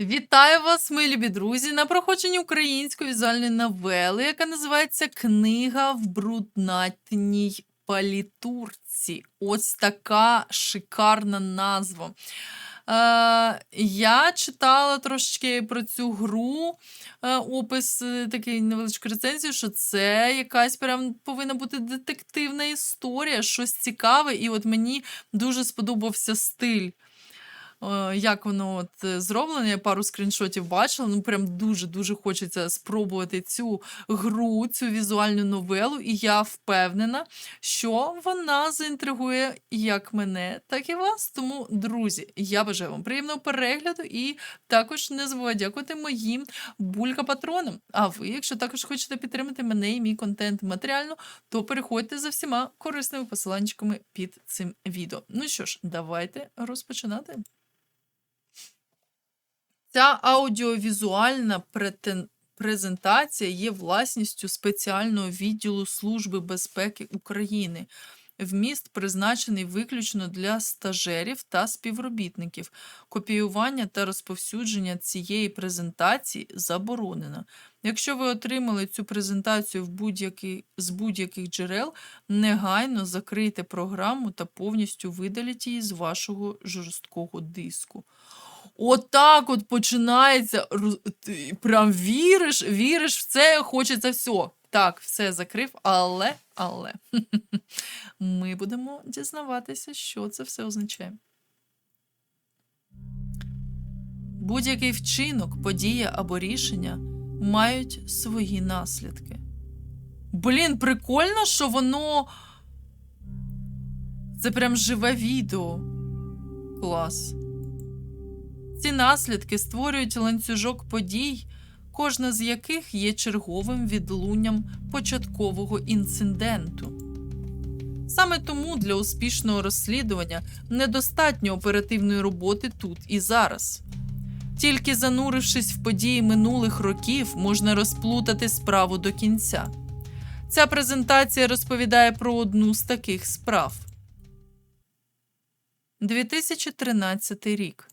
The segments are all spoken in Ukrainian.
Вітаю вас, мої любі друзі, на проходженні української візуальної новели, яка називається Книга в бруднатній палітурці. Ось така шикарна назва. Е, я читала трошечки про цю гру, е, опис, е, такий невеличку рецензію, що це якась прям повинна бути детективна історія, щось цікаве, і от мені дуже сподобався стиль. Е, як воно от е, зроблено. Я пару скріншотів бачила. Ну, прям дуже-дуже хочеться спробувати цю гру, цю візуальну новелу, і я впевнена, що вона заінтригує як мене, так і вас. Тому, друзі, я бажаю вам приємного перегляду і також не забувайте дякувати моїм булька-патронам. А ви, якщо також хочете підтримати мене і мій контент матеріально, то переходьте за всіма корисними посиланчиками під цим відео. Ну що ж, давайте розпочинати. Ця аудіовізуальна претен- презентація є власністю спеціального відділу Служби безпеки України. Вміст призначений виключно для стажерів та співробітників. Копіювання та розповсюдження цієї презентації заборонено. Якщо ви отримали цю презентацію в будь-який, з будь-яких джерел, негайно закрийте програму та повністю видаліть її з вашого жорсткого диску. Отак от починається. Прям віриш, віриш в це, хочеться все. Так, все закрив, але, але ми будемо дізнаватися, що це все означає. Будь-який вчинок, подія або рішення мають свої наслідки. Блін, прикольно, що воно. Це прям живе відео. Клас. Ці наслідки створюють ланцюжок подій, кожна з яких є черговим відлунням початкового інциденту. Саме тому для успішного розслідування недостатньо оперативної роботи тут і зараз. Тільки занурившись в події минулих років, можна розплутати справу до кінця. Ця презентація розповідає про одну з таких справ. 2013 рік.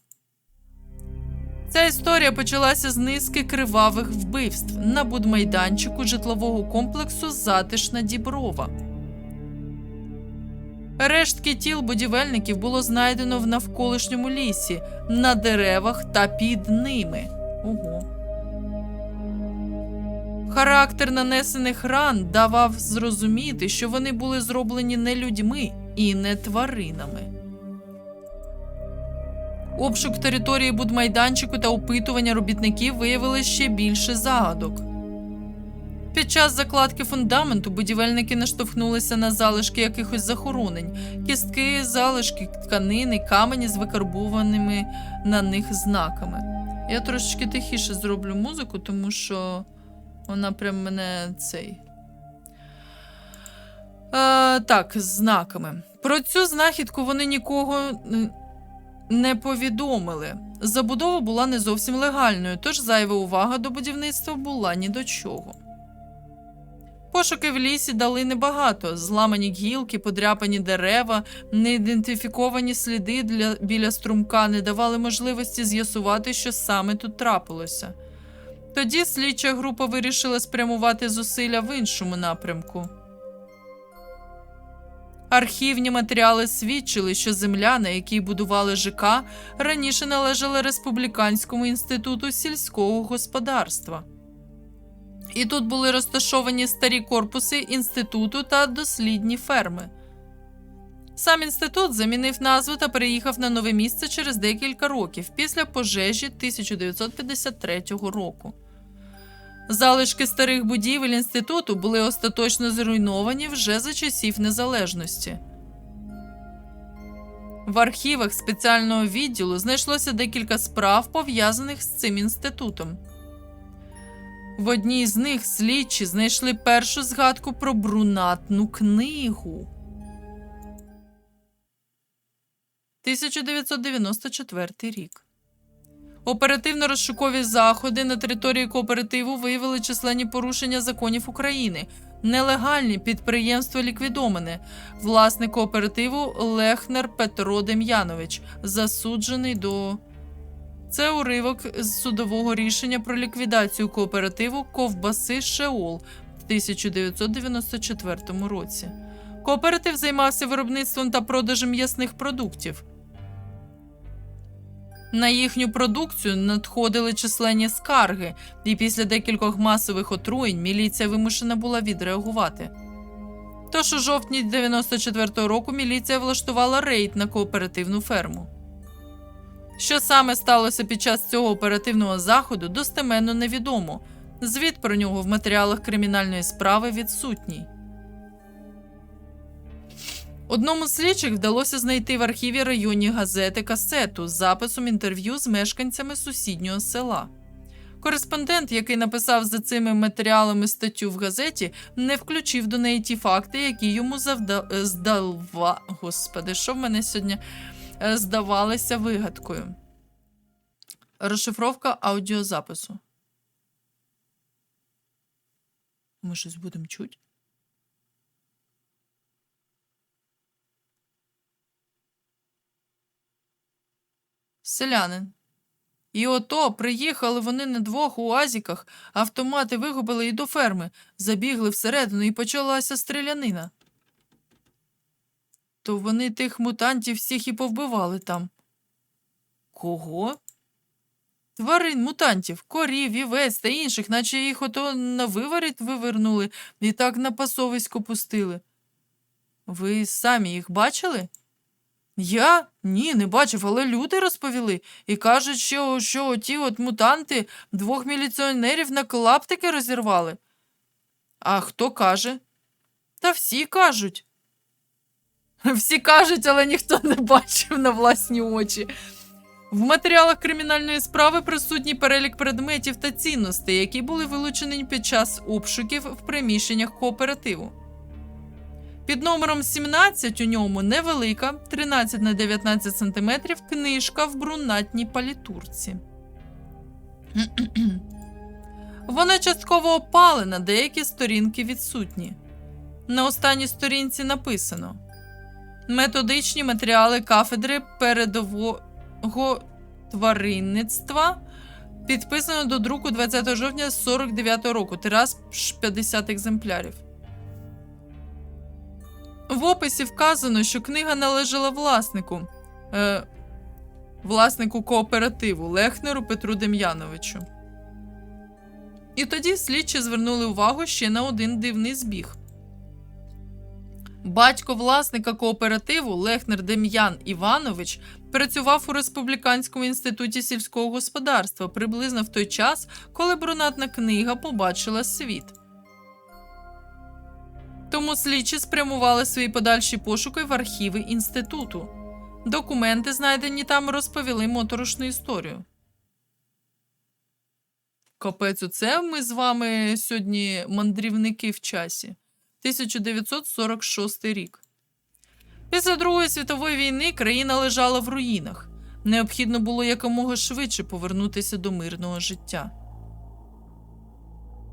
Ця історія почалася з низки кривавих вбивств на будмайданчику житлового комплексу Затишна Діброва. Рештки тіл будівельників було знайдено в навколишньому лісі, на деревах та під ними. Ого. Характер нанесених ран давав зрозуміти, що вони були зроблені не людьми і не тваринами. Обшук території будмайданчику та опитування робітників виявили ще більше загадок. Під час закладки фундаменту будівельники наштовхнулися на залишки якихось захоронень, кістки, залишки тканини, камені з викарбованими на них знаками. Я трошечки тихіше зроблю музику, тому що вона прям мене цей. Е, так, з знаками. Про цю знахідку вони нікого н- не повідомили. Забудова була не зовсім легальною, тож зайва увага до будівництва була ні до чого. Пошуки в лісі дали небагато: зламані гілки, подряпані дерева, неідентифіковані сліди для, біля струмка не давали можливості з'ясувати, що саме тут трапилося. Тоді слідча група вирішила спрямувати зусилля в іншому напрямку. Архівні матеріали свідчили, що земля, на якій будували ЖК, раніше належала Республіканському інституту сільського господарства. І тут були розташовані старі корпуси інституту та дослідні ферми. Сам інститут замінив назву та переїхав на нове місце через декілька років після пожежі 1953 року. Залишки старих будівель інституту були остаточно зруйновані вже за часів незалежності. В архівах спеціального відділу знайшлося декілька справ, пов'язаних з цим інститутом. В одній з них слідчі знайшли першу згадку про брунатну книгу. 1994 рік. Оперативно-розшукові заходи на території кооперативу виявили численні порушення законів України. Нелегальні підприємство ліквідоване. Власник кооперативу Лехнер Петро Дем'янович, засуджений до. Це уривок з судового рішення про ліквідацію кооперативу Ковбаси Шеол в 1994 році. Кооператив займався виробництвом та продажем м'ясних продуктів. На їхню продукцію надходили численні скарги, і після декількох масових отруєнь міліція вимушена була відреагувати. Тож у жовтні 94-го року міліція влаштувала рейд на кооперативну ферму. Що саме сталося під час цього оперативного заходу, достеменно невідомо. Звіт про нього в матеріалах кримінальної справи відсутній. Одному з слідчих вдалося знайти в архіві районні газети касету з записом інтерв'ю з мешканцями сусіднього села. Кореспондент, який написав за цими матеріалами статтю в газеті, не включив до неї ті факти, які йому завда... е, здава... Господи, що в мене сьогодні е, здавалися вигадкою. Розшифровка аудіозапису. Ми щось будемо чути? Селянин. І ото приїхали вони на двох уазіках, автомати вигубили і до ферми, забігли всередину і почалася стрілянина. То вони тих мутантів всіх і повбивали там. Кого? Тварин, мутантів, корів, вівець та інших, наче їх ото на виворіт вивернули і так на пасовисько пустили. Ви самі їх бачили? Я? Ні, не бачив, але люди розповіли і кажуть, що, що ті от мутанти двох міліціонерів на клаптики розірвали. А хто каже? Та всі кажуть. Всі кажуть, але ніхто не бачив на власні очі. В матеріалах кримінальної справи присутній перелік предметів та цінностей, які були вилучені під час обшуків в приміщеннях кооперативу. Під номером 17 у ньому невелика 13 на 19 см книжка в брунатній палітурці. Вона частково опалена, деякі сторінки відсутні. На останній сторінці написано Методичні матеріали кафедри передового тваринництва підписано до друку 20 жовтня 49 року. Тираж 50 екземплярів. В описі вказано, що книга належала власнику, е, власнику кооперативу Лехнеру Петру Дем'яновичу. І тоді слідчі звернули увагу ще на один дивний збіг. Батько власника кооперативу Лехнер Дем'ян Іванович працював у Республіканському інституті сільського господарства приблизно в той час, коли брунатна книга побачила світ. Тому слідчі спрямували свої подальші пошуки в архіви інституту. Документи, знайдені там, розповіли моторошну історію. Капець, оце ми з вами сьогодні мандрівники в часі. 1946 рік. Після Другої світової війни країна лежала в руїнах. Необхідно було якомога швидше повернутися до мирного життя.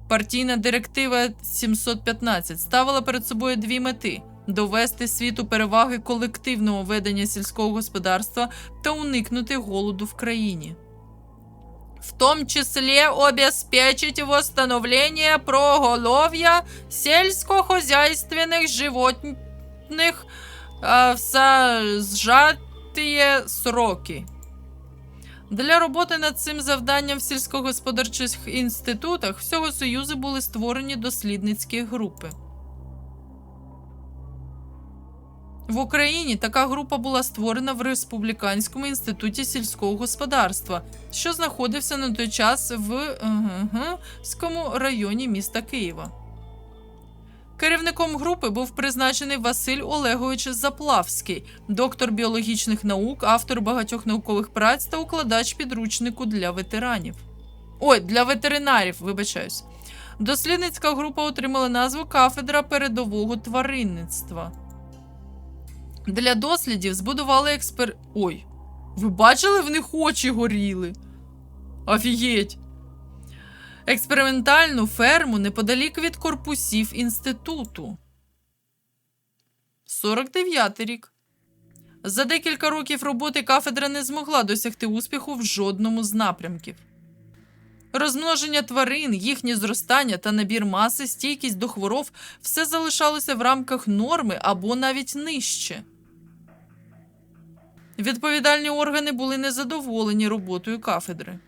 Партійна директива 715 ставила перед собою дві мети: довести світу переваги колективного ведення сільського господарства та уникнути голоду в країні. В том числе обеспечить восстановление проголовья сельскохозяйственных животных а, в сжатые сроки. Для роботи над цим завданням в сільськогосподарчих інститутах всього Союзу були створені дослідницькі групи. В Україні така група була створена в Республіканському інституті сільського господарства, що знаходився на той час в Скому районі міста Києва. Керівником групи був призначений Василь Олегович Заплавський, доктор біологічних наук, автор багатьох наукових праць та укладач підручнику для ветеранів. Ой, для ветеринарів, вибачаюсь. Дослідницька група отримала назву Кафедра передового тваринництва. Для дослідів збудували експер. Ой, ви бачили, в них очі горіли? Офігеть! Експериментальну ферму неподалік від корпусів інституту. 49 рік. За декілька років роботи кафедра не змогла досягти успіху в жодному з напрямків. Розмноження тварин, їхнє зростання та набір маси, стійкість до хвороб все залишалося в рамках норми або навіть нижче. Відповідальні органи були незадоволені роботою кафедри.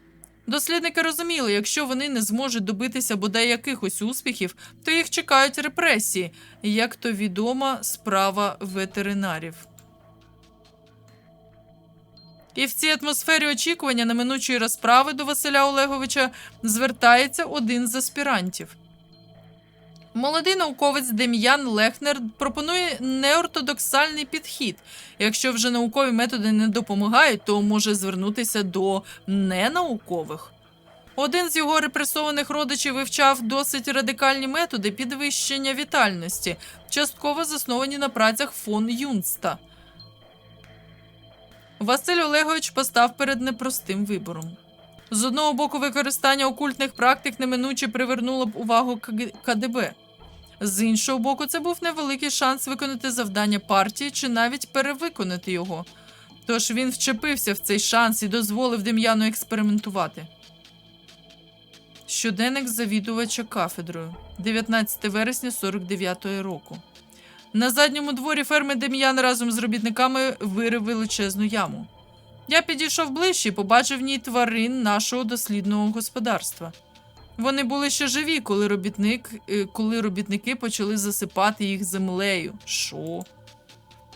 Дослідники розуміли, якщо вони не зможуть добитися бодай якихось успіхів, то їх чекають репресії, як то відома справа ветеринарів. І в цій атмосфері очікування неминучої розправи до Василя Олеговича звертається один з аспірантів. Молодий науковець Дем'ян Лехнер пропонує неортодоксальний підхід. Якщо вже наукові методи не допомагають, то може звернутися до ненаукових. Один з його репресованих родичів вивчав досить радикальні методи підвищення вітальності, частково засновані на працях фон Юнста. Василь Олегович постав перед непростим вибором. З одного боку, використання окультних практик неминуче привернуло б увагу КДБ. З іншого боку, це був невеликий шанс виконати завдання партії чи навіть перевиконати його. Тож він вчепився в цей шанс і дозволив Дем'яну експериментувати. Щоденник завідувача кафедрою 19 вересня 49-го року. На задньому дворі ферми Дем'ян разом з робітниками вирив величезну яму. Я підійшов ближче і побачив в ній тварин нашого дослідного господарства. Вони були ще живі, коли, робітник, е, коли робітники почали засипати їх землею. Що?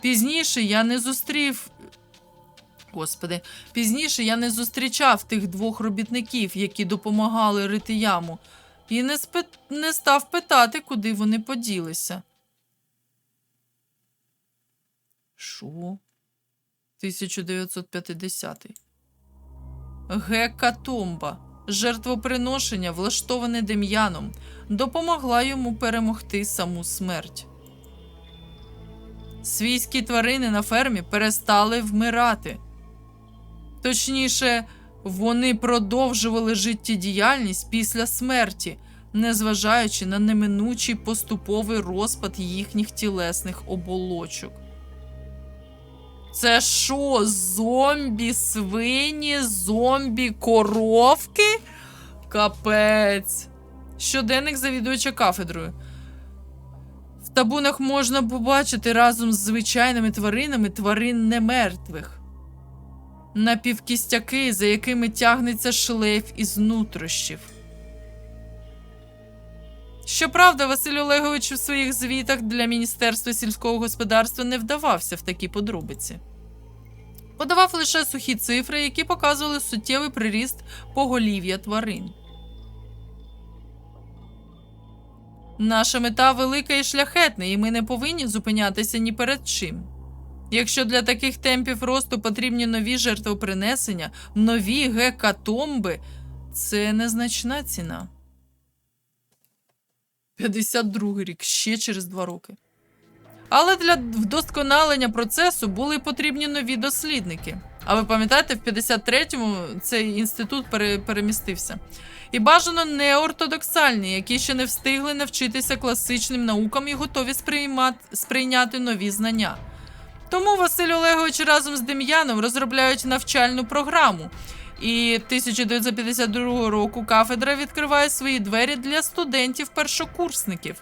Пізніше я не зустрів. Господи, пізніше я не зустрічав тих двох робітників, які допомагали рити яму, і не, спи... не став питати, куди вони поділися. Що? 1950. Гекатомба. Жертвоприношення, влаштоване Дем'яном, допомогла йому перемогти саму смерть. Свійські тварини на фермі перестали вмирати. Точніше, вони продовжували життєдіяльність після смерті, незважаючи на неминучий поступовий розпад їхніх тілесних оболочок. Це що, зомбі свині, зомбі коровки? Капець. Щоденник завідувача кафедрою. В табунах можна побачити разом з звичайними тваринами тварин немертвих. Напівкістяки, за якими тягнеться шлейф із нутрощів. Щоправда, Василь Олегович у своїх звітах для Міністерства сільського господарства не вдавався в такі подробиці. Подавав лише сухі цифри, які показували суттєвий приріст поголів'я тварин. Наша мета велика і шляхетна, і ми не повинні зупинятися ні перед чим. Якщо для таких темпів росту потрібні нові жертвопринесення, нові гекатомби, це незначна ціна. 52 рік, ще через два роки. Але для вдосконалення процесу були потрібні нові дослідники. А ви пам'ятаєте, в 53-му цей інститут пере- перемістився. І бажано неортодоксальні, які ще не встигли навчитися класичним наукам і готові сприймати, сприйняти нові знання. Тому Василь Олегович разом з Дем'яном розробляють навчальну програму. І 1952 року кафедра відкриває свої двері для студентів-першокурсників.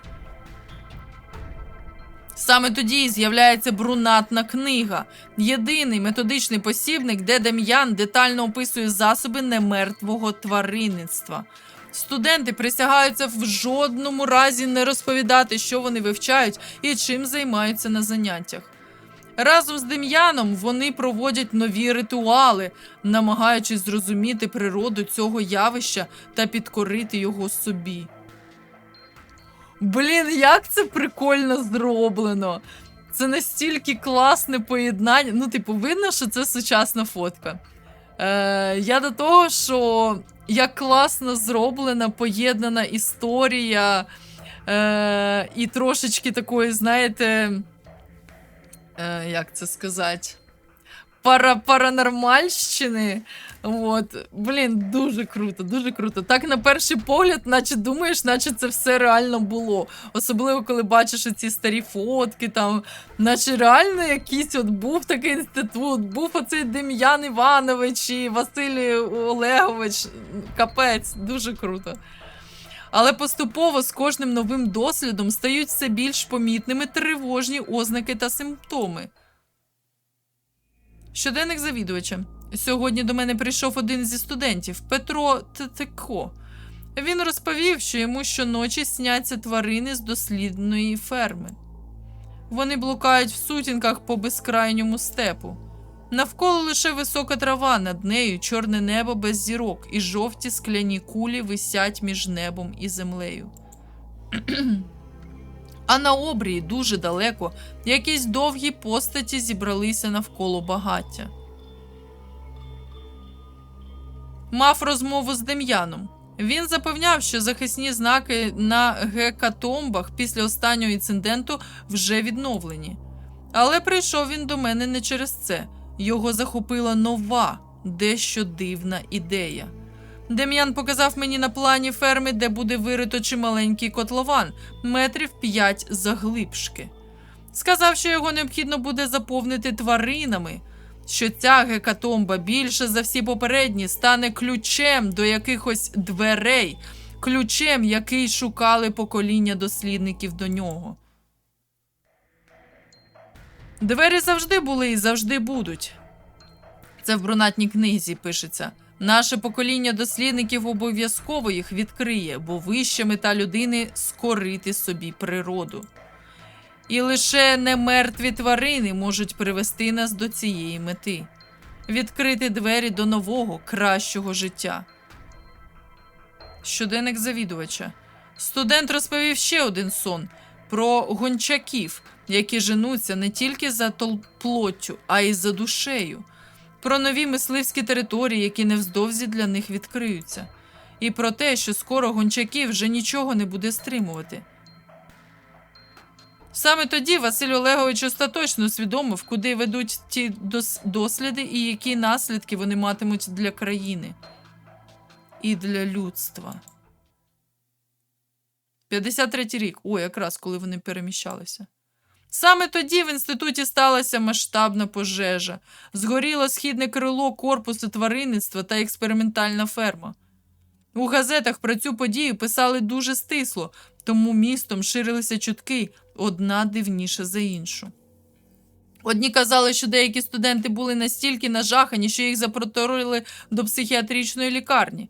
Саме тоді з'являється брунатна книга, єдиний методичний посібник, де Дем'ян детально описує засоби немертвого тваринництва. Студенти присягаються в жодному разі не розповідати, що вони вивчають і чим займаються на заняттях. Разом з Дем'яном вони проводять нові ритуали, намагаючись зрозуміти природу цього явища та підкорити його собі. Блін, як це прикольно зроблено! Це настільки класне поєднання. Ну, типу, видно, що це сучасна фотка. Е, я до того, що як класно зроблена, поєднана історія е, і трошечки такої, знаєте, е, як це сказати, пара паранормальщини. От. Блін, дуже круто, дуже круто. Так на перший погляд, наче думаєш, наче це все реально було. Особливо, коли бачиш ці старі фотки, там, наче реально якийсь от був такий інститут, був оцей Дем'ян Іванович і Василій Олегович. Капець, дуже круто. Але поступово з кожним новим дослідом стають все більш помітними тривожні ознаки та симптоми. Щоденник завідувача. Сьогодні до мене прийшов один зі студентів Петро Тетеко. Він розповів, що йому щоночі сняться тварини з дослідної ферми. Вони блукають в сутінках по безкрайньому степу. Навколо лише висока трава, над нею чорне небо без зірок, і жовті скляні кулі висять між небом і землею. а на обрії дуже далеко якісь довгі постаті зібралися навколо багаття. Мав розмову з Дем'яном. Він запевняв, що захисні знаки на гекатомбах після останнього інциденту вже відновлені. Але прийшов він до мене не через це. Його захопила нова, дещо дивна ідея. Дем'ян показав мені на плані ферми, де буде вирито чималенький котлован, метрів п'ять заглибшки. Сказав, що його необхідно буде заповнити тваринами, що ця гекатомба більше за всі попередні стане ключем до якихось дверей, ключем, який шукали покоління дослідників до нього. Двері завжди були і завжди будуть. Це в брунатній книзі пишеться. Наше покоління дослідників обов'язково їх відкриє, бо вища мета людини скорити собі природу. І лише немертві тварини можуть привести нас до цієї мети відкрити двері до нового, кращого життя. Щоденник завідувача. Студент розповів ще один сон про гончаків, які женуться не тільки за плоттю, а й за душею, про нові мисливські території, які невздовзі для них відкриються, і про те, що скоро гончаків вже нічого не буде стримувати. Саме тоді Василь Олегович остаточно усвідомив, куди ведуть ті дос- досліди і які наслідки вони матимуть для країни і для людства. 53 рік. О, якраз коли вони переміщалися. Саме тоді в інституті сталася масштабна пожежа. Згоріло східне крило корпусу тваринництва та експериментальна ферма. У газетах про цю подію писали дуже стисло, тому містом ширилися чутки одна дивніша за іншу. Одні казали, що деякі студенти були настільки нажахані, що їх запроторили до психіатричної лікарні.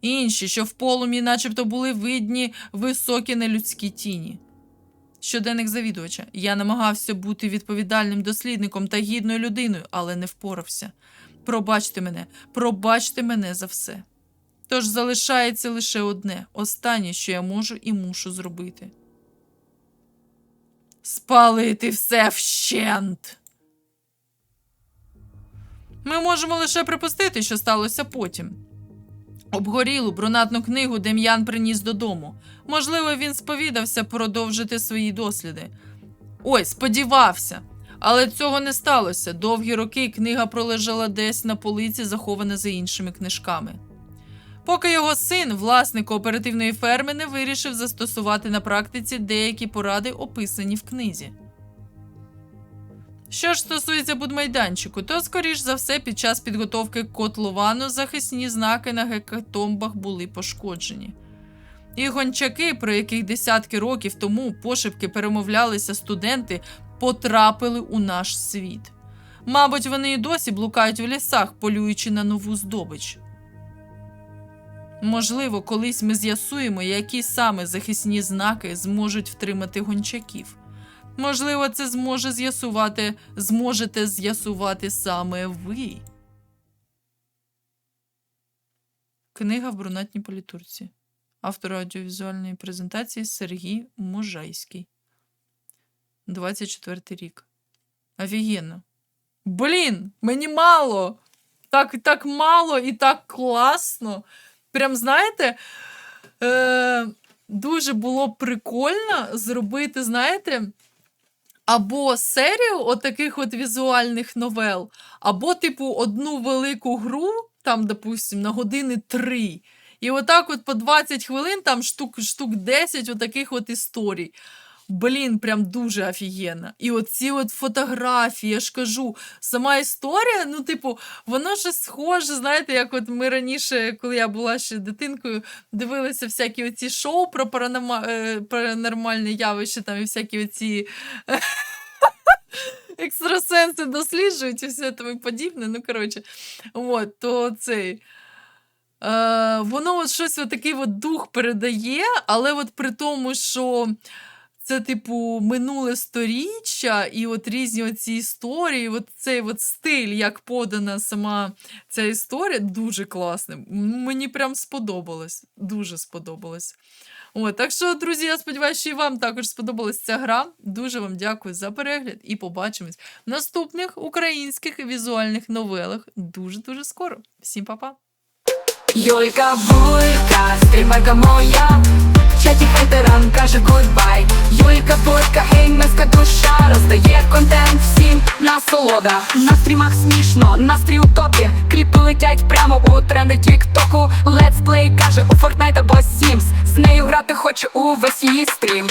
Інші, що в полум'ї начебто були видні високі нелюдські тіні. Щоденник завідувача. Я намагався бути відповідальним дослідником та гідною людиною, але не впорався. Пробачте мене, пробачте мене за все. Тож залишається лише одне, останнє, що я можу і мушу зробити. Спалити все вщент. Ми можемо лише припустити, що сталося потім. Обгорілу брунатну книгу Дем'ян приніс додому. Можливо, він сповідався продовжити свої досліди. Ой, сподівався. Але цього не сталося. Довгі роки книга пролежала десь на полиці, захована за іншими книжками. Поки його син, власник кооперативної ферми, не вирішив застосувати на практиці деякі поради, описані в книзі. Що ж стосується будмайданчику, то, скоріш за все, під час підготовки котловану захисні знаки на гекатомбах були пошкоджені. І гончаки, про яких десятки років тому пошепки перемовлялися студенти, потрапили у наш світ. Мабуть, вони і досі блукають в лісах, полюючи на нову здобич. Можливо, колись ми з'ясуємо, які саме захисні знаки зможуть втримати гончаків. Можливо, це зможе з'ясувати, зможете з'ясувати саме ви. Книга в брунатній політурці. Автор аудіовізуальної презентації Сергій Можайський. 24 рік. Офігенно. Блін, мені мало. Так, так мало і так класно. Прям знаєте, е, дуже було прикольно зробити, знаєте, або серію отаких от візуальних новел, або, типу, одну велику гру, там, допустим, на години три. І отак от по 20 хвилин, там штук, штук 10 отаких от історій. Блін, прям дуже офігенно. І оці от фотографії, я ж кажу, сама історія, ну, типу, воно ж схоже, знаєте, як от ми раніше, коли я була ще дитинкою, дивилися всякі оці шоу про е, паранормальне явище, там і всякі оці екстрасенси досліджують і все тому подібне. Ну, коротше, от, то цей. Е, воно от щось от такий от дух передає, але от при тому, що це, типу, минуле сторіччя, і от різні оці історії, от цей от стиль, як подана сама ця історія, дуже класний. Мені прям сподобалось. Дуже сподобалось. От, так що, друзі, я сподіваюся, що і вам також сподобалась ця гра. Дуже вам дякую за перегляд і побачимось в наступних українських візуальних новелах дуже-дуже скоро. Всім па-па! Юлька Булька, стрімерка моя, чаті ветеран каже гудбай. Юлька Булька, геймерська душа, роздає контент всім насолода. На стрімах смішно, настрій у топі, кліпи летять прямо у тренди тіктоку. Летсплей каже у Фортнайт або Сімс з нею грати хоче увесь її стрім.